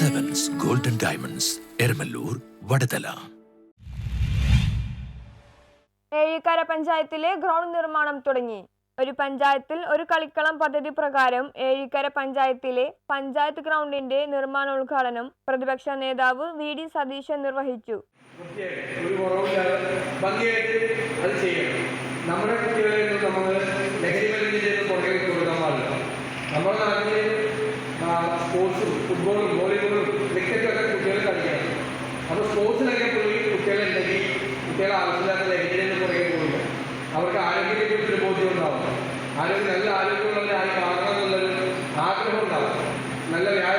Diamonds Eramalloor Vadathala Ezhikkara പഞ്ചായത്തിലെ ground നിർമ്മാണം തുടങ്ങി. ഒരു പഞ്ചായത്തിൽ ഒരു കളിക്കളം പദ്ധതി പ്രകാരം ഏഴിക്കര പഞ്ചായത്തിലെ പഞ്ചായത്ത് ഗ്രൗണ്ടിന്റെ നിർമ്മാണോദ്ഘാടനം പ്രതിപക്ഷ നേതാവ് വി ഡി സതീശൻ നിർവഹിച്ചു. നമ്മുടെ കുട്ടികളെ നമ്മൾ സ്പോർട്സും ഫുട്ബോളും വോളിബോളും ക്രിക്കറ്റും ഒക്കെ കുട്ടികൾ കളിക്കണം അപ്പോൾ സ്പോർട്സിലൊക്കെ പോയി കുട്ടികളുണ്ടെങ്കിൽ കുട്ടികളെ ആവശ്യമില്ലാത്ത എങ്ങനെയെന്ന് പുറകെ പോയില്ല അവർക്ക് ആരോഗ്യത്തെ ഒരു ബോധ്യം ഉണ്ടാവും. ആരോഗ്യം നല്ല ആരോഗ്യമുള്ളവരായി മാറണം എന്നുള്ളൊരു ആഗ്രഹം ഉണ്ടാവും. നല്ല വ്യായാമം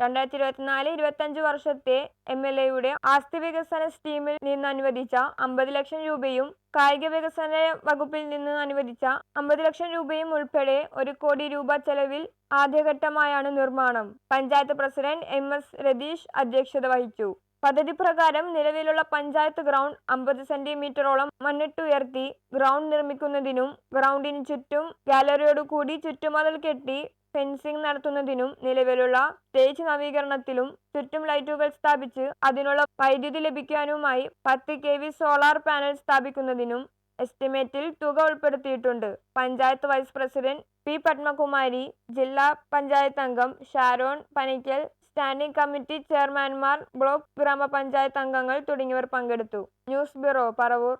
രണ്ടായിരത്തി ഇരുപത്തിനാല് ഇരുപത്തഞ്ച് വർഷത്തെ എം എൽ എയുടെ ആസ്തി വികസന സ്കീമിൽ നിന്ന് അനുവദിച്ച അമ്പത് ലക്ഷം രൂപയും കായിക വികസന വകുപ്പിൽ നിന്ന് അനുവദിച്ച അമ്പത് ലക്ഷം രൂപയും ഉൾപ്പെടെ ഒരു കോടി രൂപ ചെലവിൽ ആദ്യഘട്ടമായാണ് നിർമ്മാണം. Panchayat president M S Ratheesh അധ്യക്ഷത വഹിച്ചു. പദ്ധതി പ്രകാരം നിലവിലുള്ള പഞ്ചായത്ത് ഗ്രൗണ്ട് അമ്പത് സെന്റിമീറ്ററോളം മണ്ണിട്ടുയർത്തി ഗ്രൗണ്ട് നിർമ്മിക്കുന്നതിനും ഗ്രൗണ്ടിന് ചുറ്റും ഗാലറിയോട് കൂടി ചുറ്റുമതിൽ കെട്ടി ഫെൻസിംഗ് നടത്തുന്നതിനും നിലവിലുള്ള സ്റ്റേജ് നവീകരണത്തിലും ചുറ്റും ലൈറ്റുകൾ സ്ഥാപിച്ച് അതിനുള്ള വൈദ്യുതി ലഭിക്കാനുമായി പത്ത് കെ വി സോളാർ പാനൽ സ്ഥാപിക്കുന്നതിനും എസ്റ്റിമേറ്റിൽ തുക ഉൾപ്പെടുത്തിയിട്ടുണ്ട്. Panchayat vice president P Padmakumari ജില്ലാ പഞ്ചായത്ത് അംഗം ഷാരോൺ പനിക്കൽ സ്റ്റാൻഡിംഗ് കമ്മിറ്റി ചെയർമാൻമാർ ബ്ലോക്ക് ഗ്രാമപഞ്ചായത്ത് അംഗങ്ങൾ തുടങ്ങിയവർ പങ്കെടുത്തു. News bureau Paravur.